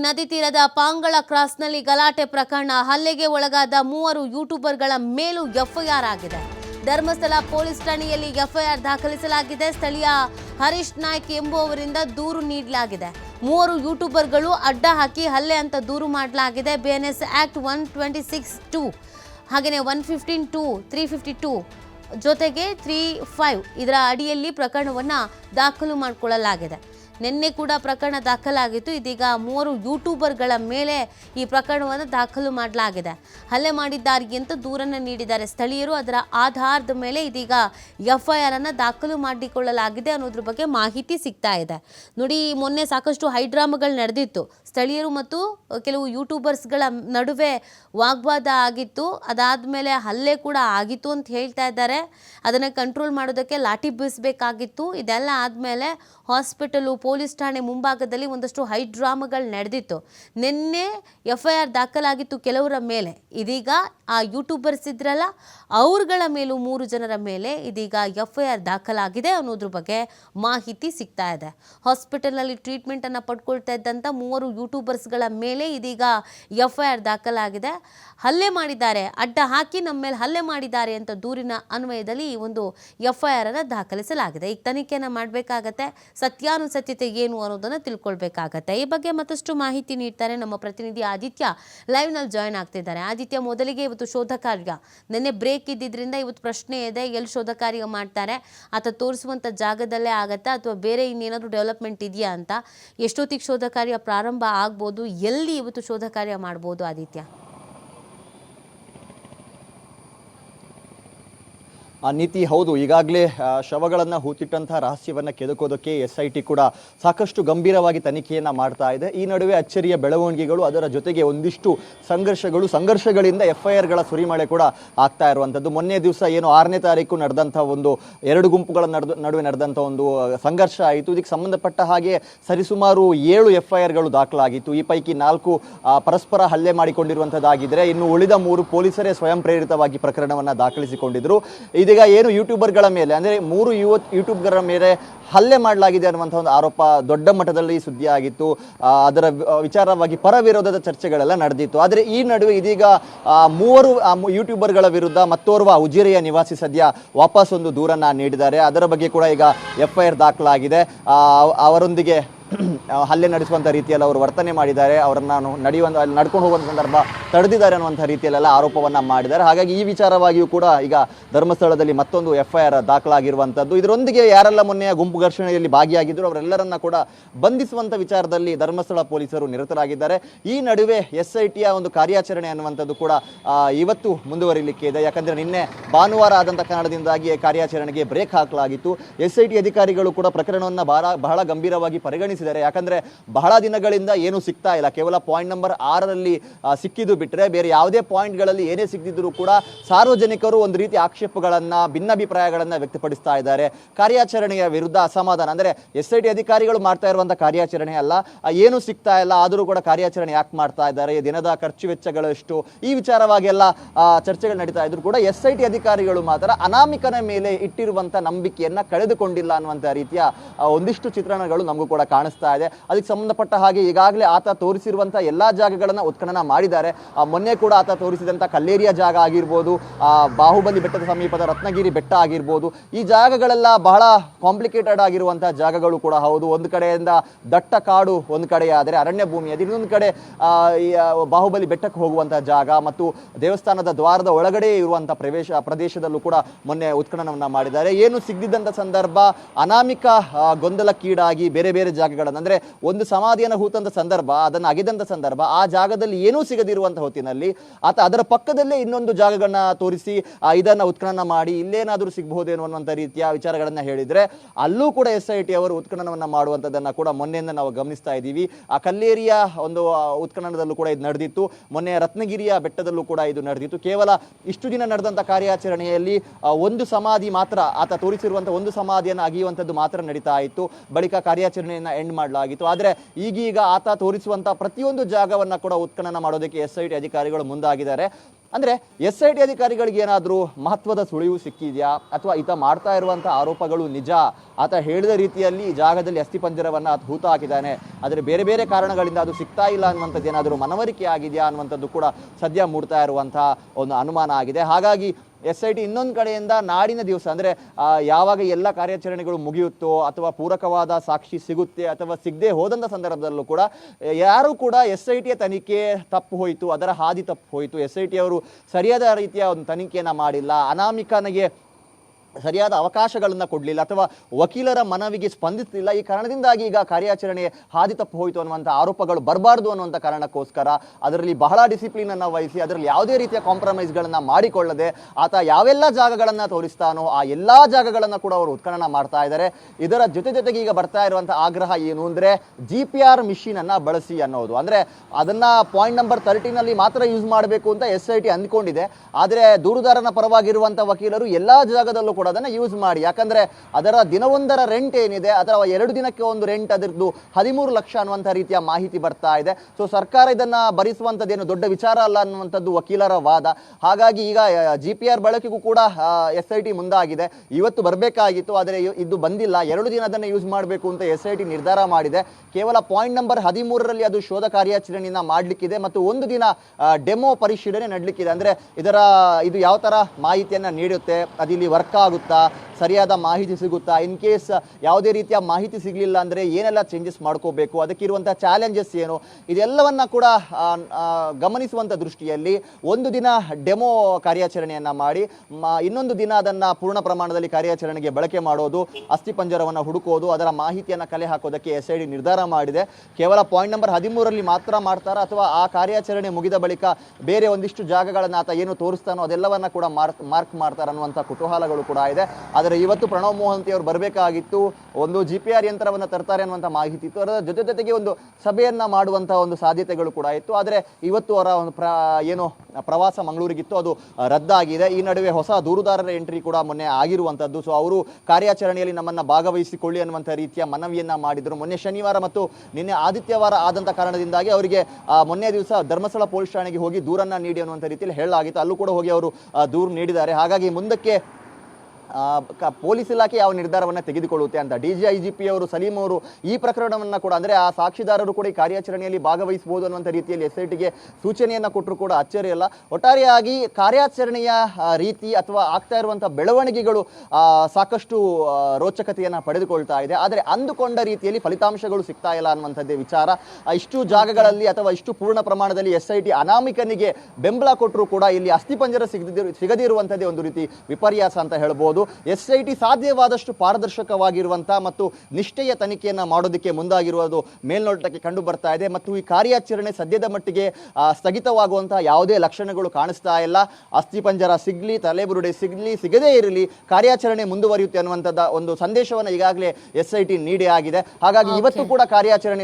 ನದಿ ತೀರದ ಪಾಂಗಳ ಕ್ರಾಸ್ನಲ್ಲಿ ಗಲಾಟೆ ಪ್ರಕರಣ, ಹಲ್ಲೆಗೆ ಒಳಗಾದ ಮೂವರು ಯೂಟ್ಯೂಬರ್ಗಳ ಮೇಲೂ ಎಫ್ಐಆರ್ ಆಗಿದೆ. ಧರ್ಮಸ್ಥಳ ಪೊಲೀಸ್ ಠಾಣೆಯಲ್ಲಿ ಎಫ್ಐಆರ್ ದಾಖಲಿಸಲಾಗಿದೆ. ಸ್ಥಳೀಯ ಹರೀಶ್ ನಾಯ್ಕ್ ಎಂಬುವವರಿಂದ ದೂರು ನೀಡಲಾಗಿದೆ. ಮೂವರು ಯೂಟ್ಯೂಬರ್ಗಳು ಅಡ್ಡ ಹಾಕಿ ಹಲ್ಲೆ ಅಂತ ದೂರು ಮಾಡಲಾಗಿದೆ. BNS act one twenty six two, ಹಾಗೆಯೇ one fifteen two, three fifty two ಜೊತೆಗೆ ತ್ರೀ ಫೈವ್ ಇದರ ಅಡಿಯಲ್ಲಿ ಪ್ರಕರಣವನ್ನು ದಾಖಲು ಮಾಡಿಕೊಳ್ಳಲಾಗಿದೆ. ನಿನ್ನೆ ಕೂಡ ಪ್ರಕರಣ ದಾಖಲಾಗಿತ್ತು. ಇದೀಗ ಮೂವರು ಯೂಟ್ಯೂಬರ್ಗಳ ಮೇಲೆ ಈ ಪ್ರಕರಣವನ್ನು ದಾಖಲು ಮಾಡಲಾಗಿದೆ. ಹಲ್ಲೆ ಮಾಡಿದ್ದಾರೆ ಅಂತ ದೂರನ್ನು ನೀಡಿದ್ದಾರೆ ಸ್ಥಳೀಯರು. ಅದರ ಆಧಾರದ ಮೇಲೆ ಇದೀಗ ಎಫ್ಐಆರ್ ಅನ್ನು ದಾಖಲು ಮಾಡಿಕೊಳ್ಳಲಾಗಿದೆ ಅನ್ನೋದ್ರ ಬಗ್ಗೆ ಮಾಹಿತಿ ಸಿಗ್ತಾ ಇದೆ. ನೋಡಿ, ಮೊನ್ನೆ ಸಾಕಷ್ಟು ಹೈಡ್ರಾಮಾಗಳು ನಡೆದಿತ್ತು. ಸ್ಥಳೀಯರು ಮತ್ತು ಕೆಲವು ಯೂಟ್ಯೂಬರ್ಸ್ಗಳ ನಡುವೆ ವಾಗ್ವಾದ ಆಗಿತ್ತು. ಅದಾದಮೇಲೆ ಹಲ್ಲೆ ಕೂಡ ಆಗಿತ್ತು ಅಂತ ಹೇಳ್ತಾ ಇದ್ದಾರೆ. ಅದನ್ನು ಕಂಟ್ರೋಲ್ ಮಾಡೋದಕ್ಕೆ ಲಾಠಿ ಬೀಸಬೇಕಾಗಿತ್ತು. ಇದೆಲ್ಲ ಆದಮೇಲೆ ಹಾಸ್ಪಿಟಲು, ಪೊಲೀಸ್ ಠಾಣೆ ಮುಂಭಾಗದಲ್ಲಿ ಒಂದಷ್ಟು ಹೈಡ್ರಾಮಾಗಳು ನಡೆದಿತ್ತು. ನಿನ್ನೆ ಎಫ್ ಐ ಆರ್ ದಾಖಲಾಗಿತ್ತು ಕೆಲವರ ಮೇಲೆ. ಇದೀಗ ಆ ಯೂಟ್ಯೂಬರ್ಸ್ ಇದ್ರಲ್ಲ, ಅವ್ರಗಳ ಮೇಲೂ ಮೂರು ಜನರ ಮೇಲೆ ಇದೀಗ ಎಫ್ ಐ ಆರ್ ದಾಖಲಾಗಿದೆ ಅನ್ನೋದ್ರ ಬಗ್ಗೆ ಮಾಹಿತಿ ಸಿಗ್ತಾ ಇದೆ. ಹಾಸ್ಪಿಟಲ್ನಲ್ಲಿ ಟ್ರೀಟ್ಮೆಂಟನ್ನು ಪಡ್ಕೊಳ್ತಾ ಇದ್ದಂಥ ಮೂವರು ಯೂಟ್ಯೂಬರ್ಸ್ಗಳ ಮೇಲೆ ಇದೀಗ ಎಫ್ ಐ ಆರ್ ದಾಖಲಾಗಿದೆ. ಹಲ್ಲೆ ಮಾಡಿದ್ದಾರೆ, ಅಡ್ಡ ಹಾಕಿ ನಮ್ಮ ಮೇಲೆ ಹಲ್ಲೆ ಮಾಡಿದ್ದಾರೆ ಅಂತ ದೂರಿನ ಅನ್ವಯದಲ್ಲಿ ಈ ಒಂದು ಎಫ್ ಐ ಆರ್ ಅನ್ನು ದಾಖಲಿಸಲಾಗಿದೆ. ಈಗ ತನಿಖೆಯನ್ನು ಮಾಡಬೇಕಾಗತ್ತೆ. ಸತ್ಯಾನುಸತ್ಯತೆ ಏನು ಅನ್ನೋದನ್ನು ತಿಳ್ಕೊಳ್ಬೇಕಾಗತ್ತೆ. ಈ ಬಗ್ಗೆ ಮತ್ತಷ್ಟು ಮಾಹಿತಿ ನೀಡ್ತಾರೆ ನಮ್ಮ ಪ್ರತಿನಿಧಿ ಆದಿತ್ಯ ಲೈವ್ನಲ್ಲಿ ಜಾಯ್ನ್ ಆಗ್ತಿದ್ದಾರೆ ಆದಿತ್ಯ, ಮೊದಲಿಗೆ ಇವತ್ತು ಶೋಧ ಕಾರ್ಯ. ನಿನ್ನೆ ಬ್ರೇಕ್ ಇದ್ದಿದ್ದರಿಂದ ಇವತ್ತು ಪ್ರಶ್ನೆ ಇದೆ, ಎಲ್ಲಿ ಶೋಧ ಕಾರ್ಯ ಮಾಡ್ತಾರೆ? ಅಥವಾ ತೋರಿಸುವಂಥ ಜಾಗದಲ್ಲೇ ಆಗುತ್ತಾ? ಅಥವಾ ಬೇರೆ ಇನ್ನೇನಾದರೂ ಡೆವಲಪ್ಮೆಂಟ್ ಇದೆಯಾ ಅಂತ? ಎಷ್ಟೊತ್ತಿಗೆ ಶೋಧ ಕಾರ್ಯ ಪ್ರಾರಂಭ ಆಗ್ಬೋದು? ಎಲ್ಲಿ ಇವತ್ತು ಶೋಧ ಕಾರ್ಯ ಮಾಡ್ಬೋದು ಆದಿತ್ಯ? ಆ ನೀತಿ ಹೌದು, ಈಗಾಗಲೇ ಶವಗಳನ್ನು ಹೂತಿಟ್ಟಂತಹ ರಹಸ್ಯವನ್ನು ಕೆದಕೋದಕ್ಕೆ ಎಸ್ ಐ ಟಿ ಕೂಡ ಸಾಕಷ್ಟು ಗಂಭೀರವಾಗಿ ತನಿಖೆಯನ್ನು ಮಾಡ್ತಾ ಇದೆ. ಈ ನಡುವೆ ಅಚ್ಚರಿಯ ಬೆಳವಣಿಗೆಗಳು, ಅದರ ಜೊತೆಗೆ ಒಂದಿಷ್ಟು ಸಂಘರ್ಷಗಳು, ಸಂಘರ್ಷಗಳಿಂದ ಎಫ್ ಐ ಆರ್ಗಳ ಸುರಿಮಳೆ ಕೂಡ ಆಗ್ತಾ ಇರುವಂಥದ್ದು. ಮೊನ್ನೆ ದಿವಸ ಏನು ಆರನೇ ತಾರೀಕು ನಡೆದಂಥ ಒಂದು, ಎರಡು ಗುಂಪುಗಳ ನಡುವೆ ನಡೆದಂಥ ಒಂದು ಸಂಘರ್ಷ ಆಯಿತು. ಇದಕ್ಕೆ ಸಂಬಂಧಪಟ್ಟ ಹಾಗೆ ಸರಿಸುಮಾರು ಏಳು ಎಫ್ ಐ ಆರ್ಗಳು ದಾಖಲಾಗಿತ್ತು. ಈ ಪೈಕಿ ನಾಲ್ಕು ಪರಸ್ಪರ ಹಲ್ಲೆ ಮಾಡಿಕೊಂಡಿರುವಂಥದ್ದಾಗಿದ್ದರೆ ಇನ್ನು ಉಳಿದ ಮೂರು ಪೊಲೀಸರೇ ಸ್ವಯಂ ಪ್ರೇರಿತವಾಗಿ ಪ್ರಕರಣವನ್ನು ದಾಖಲಿಸಿಕೊಂಡಿದ್ರು. ಇದೀಗ ಏನು ಯೂಟ್ಯೂಬರ್ಗಳ ಮೇಲೆ, ಅಂದರೆ ಮೂರು ಯುವ ಯೂಟ್ಯೂಬ್ಗಳ ಮೇಲೆ ಹಲ್ಲೆ ಮಾಡಲಾಗಿದೆ ಅನ್ನುವಂಥ ಒಂದು ಆರೋಪ ದೊಡ್ಡ ಮಟ್ಟದಲ್ಲಿ ಸುದ್ದಿ ಆಗಿತ್ತು. ಅದರ ವಿಚಾರವಾಗಿ ಪರ ವಿರೋಧದ ಚರ್ಚೆಗಳೆಲ್ಲ ನಡೆದಿತ್ತು. ಆದರೆ ಈ ನಡುವೆ ಇದೀಗ ಮೂವರು ಯೂಟ್ಯೂಬರ್ಗಳ ವಿರುದ್ಧ ಮತ್ತೋರ್ವ ಉಜಿರೆಯ ನಿವಾಸಿ ಸದ್ಯ ವಾಪಸ್ ಒಂದು ದೂರನ್ನು ನೀಡಿದ್ದಾರೆ. ಅದರ ಬಗ್ಗೆ ಕೂಡ ಈಗ ಎಫ್ ಐ ಆರ್ ದಾಖಲಾಗಿದೆ. ಅವರೊಂದಿಗೆ ಹಲ್ಲೆ ನಡೆಸುವಂಥ ರೀತಿಯಲ್ಲಿ ಅವರು ವರ್ತನೆ ಮಾಡಿದ್ದಾರೆ. ಅವರನ್ನು ನಡೆಯುವಂಥ ಅಲ್ಲಿ ನಡ್ಕೊಂಡು ಹೋಗುವಂಥ ಸಂದರ್ಭ ತಡೆದಿದ್ದಾರೆ ಅನ್ನುವಂಥ ರೀತಿಯಲ್ಲೆಲ್ಲ ಆರೋಪವನ್ನು ಮಾಡಿದ್ದಾರೆ. ಹಾಗಾಗಿ ಈ ವಿಚಾರವಾಗಿಯೂ ಕೂಡ ಈಗ ಧರ್ಮಸ್ಥಳದಲ್ಲಿ ಮತ್ತೊಂದು ಎಫ್ ಐ ಆರ್ ದಾಖಲಾಗಿರುವಂಥದ್ದು ಇದರೊಂದಿಗೆ ಯಾರೆಲ್ಲ ಮೊನ್ನೆಯ ಗುಂಪು ಘರ್ಷಣೆಯಲ್ಲಿ ಭಾಗಿಯಾಗಿದ್ದರು ಅವರೆಲ್ಲರನ್ನ ಕೂಡ ಬಂಧಿಸುವಂಥ ವಿಚಾರದಲ್ಲಿ ಧರ್ಮಸ್ಥಳ ಪೊಲೀಸರು ನಿರತರಾಗಿದ್ದಾರೆ. ಈ ನಡುವೆ ಎಸ್ ಐ ಟಿಯ ಒಂದು ಕಾರ್ಯಾಚರಣೆ ಅನ್ನುವಂಥದ್ದು ಕೂಡ ಇವತ್ತು ಮುಂದುವರಿಲಿಕ್ಕೆ ಇದೆ. ಯಾಕಂದರೆ ನಿನ್ನೆ ಭಾನುವಾರ ಆದಂಥ ಕಾರಣದಿಂದಾಗಿ ಕಾರ್ಯಾಚರಣೆಗೆ ಬ್ರೇಕ್ ಹಾಕಲಾಗಿತ್ತು. ಎಸ್ ಐ ಟಿ ಅಧಿಕಾರಿಗಳು ಕೂಡ ಪ್ರಕರಣವನ್ನು ಬಹಳ ಬಹಳ ಗಂಭೀರವಾಗಿ ಯಾಕಂದ್ರೆ ಬಹಳ ದಿನಗಳಿಂದ ಏನು ಸಿಗ್ತಾ ಇಲ್ಲ. ಕೇವಲ ಪಾಯಿಂಟ್ ನಂಬರ್ ಆರರಲ್ಲಿ ಸಿಕ್ಕಿದ್ದು ಬಿಟ್ಟರೆ ಬೇರೆ ಯಾವುದೇ ಪಾಯಿಂಟ್ಗಳಲ್ಲಿ ಏನೇ ಸಿಗದಿದ್ದರೂ ಕೂಡ ಸಾರ್ವಜನಿಕರು ಒಂದು ರೀತಿ ಆಕ್ಷೇಪಗಳನ್ನ, ಭಿನ್ನಾಭಿಪ್ರಾಯಗಳನ್ನ ವ್ಯಕ್ತಪಡಿಸ್ತಾ ಇದ್ದಾರೆ. ಕಾರ್ಯಾಚರಣೆಯ ವಿರುದ್ಧ ಅಸಮಾಧಾನ. ಅಂದ್ರೆ ಎಸ್ ಐ ಟಿ ಅಧಿಕಾರಿಗಳು ಮಾಡ್ತಾ ಇರುವಂತಹ ಕಾರ್ಯಾಚರಣೆ ಅಲ್ಲ. ಏನು ಸಿಗ್ತಾ ಇಲ್ಲ. ಆದರೂ ಕೂಡ ಕಾರ್ಯಾಚರಣೆ ಯಾಕೆ ಮಾಡ್ತಾ ಇದ್ದಾರೆ? ದಿನದ ಖರ್ಚು ವೆಚ್ಚಗಳು ಎಷ್ಟು? ಈ ವಿಚಾರವಾಗಿ ಎಲ್ಲ ಚರ್ಚೆಗಳು ನಡೀತಾ ಇದ್ರು ಕೂಡ ಎಸ್ ಐ ಟಿ ಅಧಿಕಾರಿಗಳು ಮಾತ್ರ ಅನಾಮಿಕನ ಮೇಲೆ ಇಟ್ಟಿರುವಂಥ ನಂಬಿಕೆಯನ್ನ ಕಳೆದುಕೊಂಡಿಲ್ಲ ಅನ್ನುವಂಥ ರೀತಿಯ ಒಂದಿಷ್ಟು ಚಿತ್ರಣಗಳು ನಮಗೂ ಕೂಡ ಕಾಣಿಸ್ತಾ ಇದೆ. ಅದಕ್ಕೆ ಸಂಬಂಧಪಟ್ಟ ಹಾಗೆ ಈಗಾಗಲೇ ಆತ ತೋರಿಸಿರುವಂತಹ ಎಲ್ಲಾ ಜಾಗಗಳನ್ನ ಉತ್ಖನನ ಮಾಡಿದ್ದಾರೆ. ಮೊನ್ನೆ ಕೂಡ ಆತ ತೋರಿಸಿದಂತಹ ಕಲ್ಲೇರಿಯ ಜಾಗ ಆಗಿರ್ಬೋದು ಬಾಹುಬಲಿ ಬೆಟ್ಟದ ಸಮೀಪದ ರತ್ನಗಿರಿ ಬೆಟ್ಟ ಆಗಿರ್ಬೋದು, ಈ ಜಾಗಗಳೆಲ್ಲ ಬಹಳ ಕಾಂಪ್ಲಿಕೇಟೆಡ್ ಆಗಿರುವಂತಹ ಜಾಗಗಳು ಕೂಡ ಹೌದು. ಒಂದು ಕಡೆಯಿಂದ ದಟ್ಟ ಕಾಡು, ಒಂದು ಕಡೆ ಆದರೆ ಅರಣ್ಯ ಭೂಮಿ, ಅದು ಇನ್ನೊಂದು ಕಡೆ ಬಾಹುಬಲಿ ಬೆಟ್ಟಕ್ಕೆ ಹೋಗುವಂತಹ ಜಾಗ ಮತ್ತು ದೇವಸ್ಥಾನದ ದ್ವಾರದ ಒಳಗಡೆ ಇರುವಂತಹ ಪ್ರವೇಶ, ಪ್ರದೇಶದಲ್ಲೂ ಕೂಡ ಮೊನ್ನೆ ಉತ್ಖನನವನ್ನು ಮಾಡಿದ್ದಾರೆ. ಏನು ಸಿಗದಿದ್ದಂಥ ಸಂದರ್ಭ, ಅನಾಮಿಕ ಗೊಂದಲಕ್ಕೀಡಾಗಿ ಬೇರೆ ಬೇರೆ ಜಾಗಗಳನ್ನು. ಅಂದ್ರೆ ಒಂದು ಸಮಾಧಿಯನ್ನು ಹೂತಂತ ಸಂದರ್ಭ, ಅದನ್ನು ಅಗೆದಂಥ ಸಂದರ್ಭ, ಆ ಜಾಗದಲ್ಲಿ ಏನೂ ಸಿಗದಿರುವಂಥ ಹೊತ್ತಿನಲ್ಲಿ ಆತ ಅದರ ಪಕ್ಕದಲ್ಲೇ ಇನ್ನೊಂದು ಜಾಗಗಳನ್ನ ತೋರಿಸಿ ಇದನ್ನು ಉತ್ಖನನ ಮಾಡಿ, ಇಲ್ಲೇನಾದರೂ ಸಿಗಬಹುದೇನೋ ಅನ್ನುವಂಥ ರೀತಿಯ ವಿಚಾರಗಳನ್ನ ಹೇಳಿದ್ರೆ, ಅಲ್ಲೂ ಕೂಡ ಎಸ್ ಐ ಟಿ ಅವರು ಉತ್ಖನನವನ್ನ ಮಾಡುವಂಥದ್ದನ್ನ ಕೂಡ ಮೊನ್ನೆಯಿಂದ ನಾವು ಗಮನಿಸ್ತಾ ಇದ್ದೀವಿ. ಆ ಕಲ್ಲೇರಿಯ ಒಂದು ಉತ್ಖನನದಲ್ಲೂ ಕೂಡ ಇದು ನಡೆದಿತ್ತು. ಮೊನ್ನೆ ರತ್ನಗಿರಿಯ ಬೆಟ್ಟದಲ್ಲೂ ಕೂಡ ಇದು ನಡೆದಿತ್ತು. ಕೇವಲ ಇಷ್ಟು ದಿನ ನಡೆದಂಥ ಕಾರ್ಯಾಚರಣೆಯಲ್ಲಿ ಒಂದು ಸಮಾಧಿ ಮಾತ್ರ, ಆತ ತೋರಿಸಿರುವಂಥ ಒಂದು ಸಮಾಧಿಯನ್ನು ಅಗಿಯುವಂಥದ್ದು ಮಾತ್ರ ನಡೀತಾ ಇತ್ತು. ಬಳಿಕ ಕಾರ್ಯಾಚರಣೆಯನ್ನು ಎಂಡ್ ಮಾಡಲಾಗಿತ್ತು. ಆದರೆ ಈಗೀಗ ಆತ ತೋರಿಸುವಂಥ ಪ್ರತಿಯೊಂದು ಜಾಗವನ್ನು ಕೂಡ ಉತ್ಖನನ ಮಾಡೋದಕ್ಕೆ ಎಸ್ ಐ ಟಿ ಅಧಿಕಾರಿಗಳು ಮುಂದಾಗಿದ್ದಾರೆ. ಅಂದರೆ ಎಸ್ ಐ ಟಿ ಅಧಿಕಾರಿಗಳಿಗೆ ಏನಾದರೂ ಮಹತ್ವದ ಸುಳಿವು ಸಿಕ್ಕಿದೆಯಾ? ಅಥವಾ ಈತ ಮಾಡ್ತಾ ಇರುವಂಥ ಆರೋಪಗಳು ನಿಜ? ಆತ ಹೇಳಿದ ರೀತಿಯಲ್ಲಿ ಈ ಜಾಗದಲ್ಲಿ ಅಸ್ಥಿಪಂಜರವನ್ನು ಆತ ಹೂತ ಹಾಕಿದ್ದಾನೆ. ಆದರೆ ಬೇರೆ ಬೇರೆ ಕಾರಣಗಳಿಂದ ಅದು ಸಿಗ್ತಾ ಇಲ್ಲ ಅನ್ನುವಂಥದ್ದು ಏನಾದರೂ ಮನವರಿಕೆ ಆಗಿದೆಯಾ ಅನ್ನುವಂಥದ್ದು ಕೂಡ ಸದ್ಯ ಮೂಡ್ತಾ ಇರುವಂಥ ಒಂದು ಅನುಮಾನ ಆಗಿದೆ. ಹಾಗಾಗಿ ಎಸ್ ಐ ಟಿ ಇನ್ನೊಂದು ಕಡೆಯಿಂದ ನಾಡಿನ ದಿವಸ, ಅಂದರೆ ಯಾವಾಗ ಎಲ್ಲ ಕಾರ್ಯಾಚರಣೆಗಳು ಮುಗಿಯುತ್ತೋ ಅಥವಾ ಪೂರಕವಾದ ಸಾಕ್ಷಿ ಸಿಗುತ್ತೆ ಅಥವಾ ಸಿಗದೆ ಹೋದಂಥ ಸಂದರ್ಭದಲ್ಲೂ ಕೂಡ, ಯಾರು ಕೂಡ ಎಸ್ ಐ ಟಿಯ ತನಿಖೆ ತಪ್ಪು ಹೋಯಿತು, ಅದರ ಹಾದಿ ತಪ್ಪು ಹೋಯಿತು. ಎಸ್ ಐ ಟಿ ಅವರು ಸರಿಯಾದ ರೀತಿಯ ಒಂದು ತನಿಖೆಯನ್ನು ಮಾಡಿಲ್ಲ. ಅನಾಮಿಕನಿಗೆ ಸರಿಯಾದ ಅವಕಾಶಗಳನ್ನು ಕೊಡಲಿಲ್ಲ ಅಥವಾ ವಕೀಲರ ಮನವಿಗೆ ಸ್ಪಂದಿಸಲಿಲ್ಲ. ಈ ಕಾರಣದಿಂದಾಗಿ ಈಗ ಕಾರ್ಯಾಚರಣೆ ಹಾದಿ ತಪ್ಪು ಹೋಯಿತು ಅನ್ನುವಂಥ ಆರೋಪಗಳು ಬರಬಾರ್ದು ಅನ್ನುವಂಥ ಕಾರಣಕ್ಕೋಸ್ಕರ ಅದರಲ್ಲಿ ಬಹಳ ಡಿಸಿಪ್ಲಿನ್ ಅನ್ನು ವಹಿಸಿ, ಅದರಲ್ಲಿ ಯಾವುದೇ ರೀತಿಯ ಕಾಂಪ್ರಮೈಸ್ಗಳನ್ನು ಮಾಡಿಕೊಳ್ಳದೆ ಆತ ಯಾವೆಲ್ಲ ಜಾಗಗಳನ್ನು ತೋರಿಸ್ತಾನೋ ಆ ಎಲ್ಲ ಜಾಗಗಳನ್ನು ಕೂಡ ಅವರು ಉತ್ಖನನ ಮಾಡ್ತಾ ಇದ್ದಾರೆ. ಇದರ ಜೊತೆ ಜೊತೆಗೆ ಈಗ ಬರ್ತಾ ಇರುವಂಥ ಆಗ್ರಹ ಏನು ಅಂದರೆ ಜಿ ಪಿ ಆರ್ ಮಿಷಿನನ್ನು ಬಳಸಿ ಅನ್ನೋದು. ಅಂದರೆ ಅದನ್ನು ಪಾಯಿಂಟ್ ನಂಬರ್ ತರ್ಟೀನಲ್ಲಿ ಮಾತ್ರ ಯೂಸ್ ಮಾಡಬೇಕು ಅಂತ ಎಸ್ ಐ ಟಿ ಅಂದ್ಕೊಂಡಿದೆ. ಆದರೆ ದೂರುದಾರನ ಪರವಾಗಿರುವಂಥ ವಕೀಲರು ಎಲ್ಲ ಜಾಗದಲ್ಲೂ ಕೂಡ ಅದನ್ನು ಯೂಸ್ ಮಾಡಿ. ಯಾಕಂದರೆ ಅದರ ದಿನವೊಂದರ ರೆಂಟ್ ಏನಿದೆ, ಅಥವಾ ಎರಡು ದಿನಕ್ಕೆ ಒಂದು ರೆಂಟ್ ಅದರದ್ದು ಹದಿಮೂರು ಲಕ್ಷ ಅನ್ನುವಂಥ ರೀತಿಯ ಮಾಹಿತಿ ಬರ್ತಾ ಇದೆ. ಸೊ ಸರ್ಕಾರ ಇದನ್ನು ಭರಿಸುವಂಥದ್ದೇನು ದೊಡ್ಡ ವಿಚಾರ ಅಲ್ಲ ಅನ್ನುವಂಥದ್ದು ವಕೀಲರ ವಾದ. ಹಾಗಾಗಿ ಈಗ ಜಿ ಪಿ ಆರ್ ಬಳಕೆಗೂ ಕೂಡ ಎಸ್ ಐ ಟಿ ಮುಂದಾಗಿದೆ. ಇವತ್ತು ಬರಬೇಕಾಗಿತ್ತು, ಆದರೆ ಇದು ಬಂದಿಲ್ಲ. ಎರಡು ದಿನ ಅದನ್ನು ಯೂಸ್ ಮಾಡಬೇಕು ಅಂತ ಎಸ್ ಐ ಟಿ ನಿರ್ಧಾರ ಮಾಡಿದೆ. ಕೇವಲ ಪಾಯಿಂಟ್ ನಂಬರ್ ಹದಿಮೂರರಲ್ಲಿ ಅದು ಶೋಧ ಕಾರ್ಯಾಚರಣೆಯನ್ನು ಮಾಡಲಿಕ್ಕಿದೆ ಮತ್ತು ಒಂದು ದಿನ ಡೆಮೋ ಪರಿಶೀಲನೆ ನಡಲಿಕ್ಕಿದೆ. ಅಂದರೆ ಇದರ, ಇದು ಯಾವ ಥರ ಮಾಹಿತಿಯನ್ನು ನೀಡುತ್ತೆ, ಅದಿಲ್ಲಿ ವರ್ಕ್ ಆಗುತ್ತಾ ಸರಿಯಾದ ಮಾಹಿತಿ ಸಿಗುತ್ತಾ? ಇನ್ ಕೇಸ್ ಯಾವುದೇ ರೀತಿಯ ಮಾಹಿತಿ ಸಿಗಲಿಲ್ಲ ಅಂದರೆ ಏನೆಲ್ಲ ಚೇಂಜಸ್ ಮಾಡ್ಕೋಬೇಕು? ಅದಕ್ಕಿರುವಂಥ ಚಾಲೆಂಜಸ್ ಏನು? ಇದೆಲ್ಲವನ್ನು ಕೂಡ ಗಮನಿಸುವಂಥ ದೃಷ್ಟಿಯಲ್ಲಿ ಒಂದು ದಿನ ಡೆಮೋ ಕಾರ್ಯಾಚರಣೆಯನ್ನು ಮಾಡಿ ಇನ್ನೊಂದು ದಿನ ಅದನ್ನು ಪೂರ್ಣ ಪ್ರಮಾಣದಲ್ಲಿ ಕಾರ್ಯಾಚರಣೆಗೆ ಬಳಕೆ ಮಾಡೋದು ಅಸ್ಥಿಪಂಜರವನ್ನು ಹುಡುಕೋದು, ಅದರ ಮಾಹಿತಿಯನ್ನು ಕಲೆ ಹಾಕೋದಕ್ಕೆ ಎಸ್ ಐ ಡಿ ನಿರ್ಧಾರ ಮಾಡಿದೆ. ಕೇವಲ ಪಾಯಿಂಟ್ ನಂಬರ್ ಹದಿಮೂರಲ್ಲಿ ಮಾತ್ರ ಮಾಡ್ತಾರಾ? ಅಥವಾ ಆ ಕಾರ್ಯಾಚರಣೆ ಮುಗಿದ ಬಳಿಕ ಬೇರೆ ಒಂದಿಷ್ಟು ಜಾಗಗಳನ್ನು ಆತ ಏನು ತೋರಿಸ್ತಾನೋ ಅದೆಲ್ಲವನ್ನು ಕೂಡ ಮಾರ್ಕ್ ಮಾರ್ಕ್ ಮಾಡ್ತಾರೆ ಅನ್ನುವಂಥ ಕುತೂಹಲಗಳು ಕೂಡ ಇದೆ. ಆದರೆ ಇವತ್ತು ಪ್ರಣವ್ ಮೋಹಂತಿ ಅವರು ಬರಬೇಕಾಗಿತ್ತು. ಒಂದು ಜಿ ಪಿ ಆರ್ ಯಂತ್ರವನ್ನು ತರ್ತಾರೆ ಅನ್ನುವಂಥ ಮಾಹಿತಿ ಇತ್ತು. ಅದರ ಜೊತೆ ಜೊತೆಗೆ ಒಂದು ಸಭೆಯನ್ನು ಮಾಡುವಂಥ ಒಂದು ಸಾಧ್ಯತೆಗಳು ಕೂಡ ಇತ್ತು. ಆದರೆ ಇವತ್ತು ಅವರ ಒಂದು ಪ್ರ, ಏನು, ಪ್ರವಾಸ ಮಂಗಳೂರಿಗಿತ್ತು. ಅದು ರದ್ದಾಗಿದೆ. ಈ ನಡುವೆ ಹೊಸ ದೂರುದಾರರ ಎಂಟ್ರಿ ಕೂಡ ಮೊನ್ನೆ ಆಗಿರುವಂಥದ್ದು ಸೊ ಅವರು ಕಾರ್ಯಾಚರಣೆಯಲ್ಲಿ ನಮ್ಮನ್ನು ಭಾಗವಹಿಸಿಕೊಳ್ಳಿ ಅನ್ನುವಂಥ ರೀತಿಯ ಮನವಿಯನ್ನು ಮಾಡಿದರು. ಮೊನ್ನೆ ಶನಿವಾರ ಮತ್ತು ನಿನ್ನೆ ಆದಿತ್ಯವಾರ ಆದಂಥ ಕಾರಣದಿಂದಾಗಿ ಅವರಿಗೆ ಮೊನ್ನೆ ದಿವಸ ಧರ್ಮಸ್ಥಳ ಪೊಲೀಸ್ ಠಾಣೆಗೆ ಹೋಗಿ ದೂರನ್ನು ನೀಡಿ ಅನ್ನುವಂಥ ರೀತಿಯಲ್ಲಿ ಹೇಳಲಾಗಿತ್ತು. ಅಲ್ಲೂ ಕೂಡ ಹೋಗಿ ಅವರು ದೂರು ನೀಡಿದ್ದಾರೆ. ಹಾಗಾಗಿ ಮುಂದಕ್ಕೆ ಪೊಲೀಸ್ ಇಲಾಖೆ ಯಾವ ನಿರ್ಧಾರವನ್ನು ತೆಗೆದುಕೊಳ್ಳುತ್ತೆ ಅಂತ ಡಿ ಜಿ ಐ ಅವರು ಸಲೀಂ ಅವರು ಈ ಪ್ರಕರಣವನ್ನು ಕೂಡ ಅಂದರೆ ಆ ಸಾಕ್ಷಿದಾರರು ಕೂಡ ಈ ಕಾರ್ಯಾಚರಣೆಯಲ್ಲಿ ಭಾಗವಹಿಸಬಹುದು ಅನ್ನುವಂಥ ರೀತಿಯಲ್ಲಿ ಎಸ್ ಐ ಟಿಗೆ ಸೂಚನೆಯನ್ನು ಕೊಟ್ಟರು ಕೂಡ ಅಚ್ಚರಿ ಅಲ್ಲ. ಒಟ್ಟಾರೆಯಾಗಿ ಕಾರ್ಯಾಚರಣೆಯ ರೀತಿ ಅಥವಾ ಆಗ್ತಾ ಇರುವಂಥ ಬೆಳವಣಿಗೆಗಳು ಸಾಕಷ್ಟು ರೋಚಕತೆಯನ್ನು ಪಡೆದುಕೊಳ್ತಾ ಇದೆ. ಆದರೆ ಅಂದುಕೊಂಡ ರೀತಿಯಲ್ಲಿ ಫಲಿತಾಂಶಗಳು ಸಿಗ್ತಾ ಇಲ್ಲ ಅನ್ನುವಂಥದ್ದೇ ವಿಚಾರ. ಇಷ್ಟು ಜಾಗಗಳಲ್ಲಿ ಅಥವಾ ಇಷ್ಟು ಪೂರ್ಣ ಪ್ರಮಾಣದಲ್ಲಿ ಎಸ್ ಐ ಟಿ ಅನಾಮಿಕನಿಗೆ ಬೆಂಬಲ ಕೊಟ್ಟರು ಕೂಡ ಇಲ್ಲಿ ಅಸ್ಥಿಪಂಜರ ಸಿಗದಿರು, ಸಿಗದಿರುವಂಥದ್ದೇ ಒಂದು ರೀತಿ ವಿಪರ್ಯಾಸ ಅಂತ ಹೇಳ್ಬೋದು. ಎಸ್ ಐ ಟಿ ಸಾಧ್ಯವಾದಷ್ಟು ಪಾರದರ್ಶಕವಾಗಿರುವಂಥ ಮತ್ತು ನಿಷ್ಠೆಯ ತನಿಖೆಯನ್ನು ಮಾಡೋದಕ್ಕೆ ಮುಂದಾಗಿರುವುದು ಮೇಲ್ನೋಟಕ್ಕೆ ಕಂಡು ಬರ್ತಾ ಇದೆ. ಮತ್ತು ಈ ಕಾರ್ಯಾಚರಣೆ ಸದ್ಯದ ಮಟ್ಟಿಗೆ ಸ್ಥಗಿತವಾಗುವಂತಹ ಯಾವುದೇ ಲಕ್ಷಣಗಳು ಕಾಣಿಸ್ತಾ ಇಲ್ಲ. ಅಸ್ಥಿಪಂಜರ ಸಿಗಲಿ ತಲೆಬುರುಡೆ ಸಿಗಲಿ ಸಿಗದೇ ಇರಲಿ ಕಾರ್ಯಾಚರಣೆ ಮುಂದುವರಿಯುತ್ತೆ ಅನ್ನುವಂಥದ್ದು ಒಂದು ಸಂದೇಶವನ್ನು ಈಗಾಗಲೇ ಎಸ್ ಐ ಟಿ ನೀಡಿ ಆಗಿದೆ. ಹಾಗಾಗಿ ಇವತ್ತು ಕೂಡ ಕಾರ್ಯಾಚರಣೆ